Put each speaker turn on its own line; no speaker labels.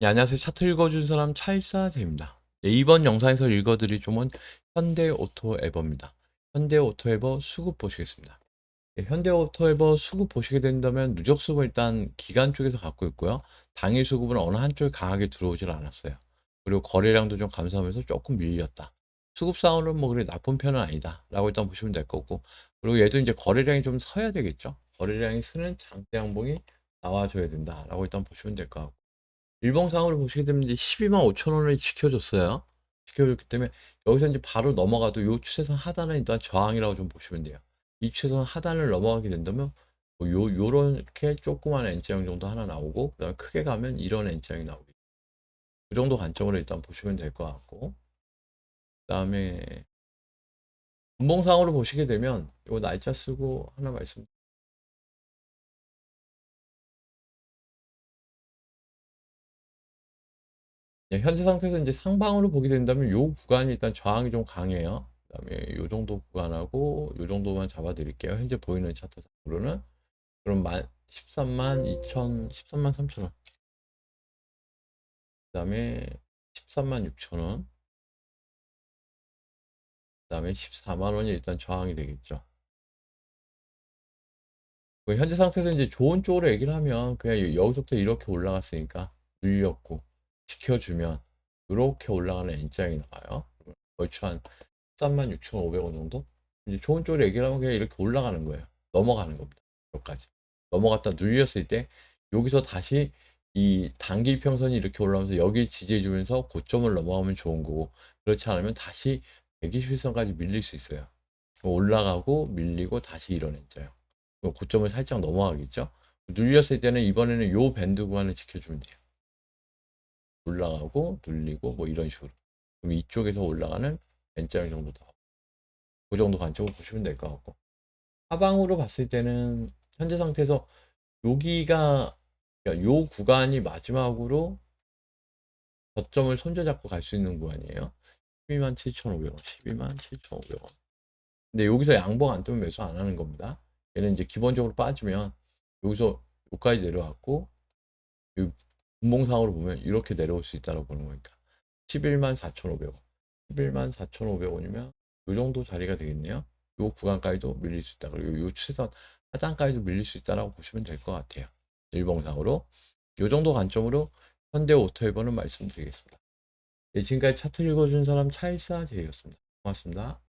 네, 안녕하세요. 차트 읽어준 사람 차일사제입니다. 네, 이번 영상에서 읽어드릴 종은 현대 오토 에버입니다. 현대 오토 에버 수급 보시겠습니다. 네, 현대 오토 에버 수급 보시게 된다면 누적 수급은 일단 기간 쪽에서 갖고 있고요. 당일 수급은 어느 한쪽에 강하게 들어오질 않았어요. 그리고 거래량도 좀 감소하면서 조금 밀렸다. 수급상으로는 뭐 그래 나쁜 편은 아니다. 라고 일단 보시면 될 거고. 그리고 얘도 이제 거래량이 좀 서야 되겠죠. 거래량이 쓰는 장대 양봉이 나와줘야 된다. 라고 일단 보시면 될 것 같고. 일봉상으로 보시게 되면 이제 12만 5천 원을 지켜줬어요. 지켜줬기 때문에 여기서 이제 바로 넘어가도 요 추세선 하단은 일단 저항이라고 좀 보시면 돼요. 이 추세선 하단을 넘어가게 된다면 뭐 요 요렇게 조그만 N자형 정도 하나 나오고 그다음에 크게 가면 이런 N자형이 나오겠죠. 그 정도 관점으로 일단 보시면 될 것 같고 그 다음에 분봉상으로 보시게 되면 요 날짜 쓰고 하나 말씀 네, 현재 상태에서 이제 상방으로 보게 된다면 요 구간이 일단 저항이 좀 강해요. 그다음에 요 정도 구간하고 요 정도만 잡아 드릴게요. 현재 보이는 차트상으로는 그럼 만 13만 2천 13만 3천 원. 그다음에 13만 6천 원. 그다음에 14만 원이 일단 저항이 되겠죠. 그 현재 상태에서 이제 좋은 쪽으로 얘기를 하면 그냥 여기서부터 이렇게 올라갔으니까 눌렸고 지켜주면 이렇게 올라가는 N자형이 나와요. 얼추 한 36,500원 정도? 이제 좋은 쪽으로 얘기를 하면 그냥 이렇게 올라가는 거예요. 넘어가는 겁니다. 여기까지. 넘어갔다 눌렸을 때 여기서 다시 이 단기 이평선이 이렇게 올라오면서 여기 지지해 주면서 고점을 넘어가면 좋은 거고 그렇지 않으면 다시 120일선까지 밀릴 수 있어요. 올라가고 밀리고 다시 N자형. 고점을 살짝 넘어가겠죠? 눌렸을 때는 이번에는 요 밴드 구간을 지켜주면 돼요. 올라가고 눌리고 뭐 이런 식으로. 그럼 이쪽에서 올라가는 N자형 정도 더. 그 정도 관점으로 보시면 될 것 같고. 하방으로 봤을 때는 현재 상태에서 여기가 그러니까 요 구간이 마지막으로 저점을 손잡고 갈 수 있는 구간이에요. 12만 7,500원, 12만 7,500원. 근데 여기서 양봉 안 뜨면 매수 안 하는 겁니다. 얘는 이제 기본적으로 빠지면 여기서 여기까지 내려왔고 분봉상으로 보면 이렇게 내려올 수 있다고 보는 거니까. 11만 4,500원. 11만 4,500원이면 이 정도 자리가 되겠네요. 이 구간까지도 밀릴 수 있다. 그리고 이 추세선 하단까지도 밀릴 수 있다고 보시면 될 것 같아요. 일봉상으로. 이 정도 관점으로 현대 오토에버는 말씀드리겠습니다. 네, 지금까지 차트 읽어준 사람 차일사 제이였습니다. 고맙습니다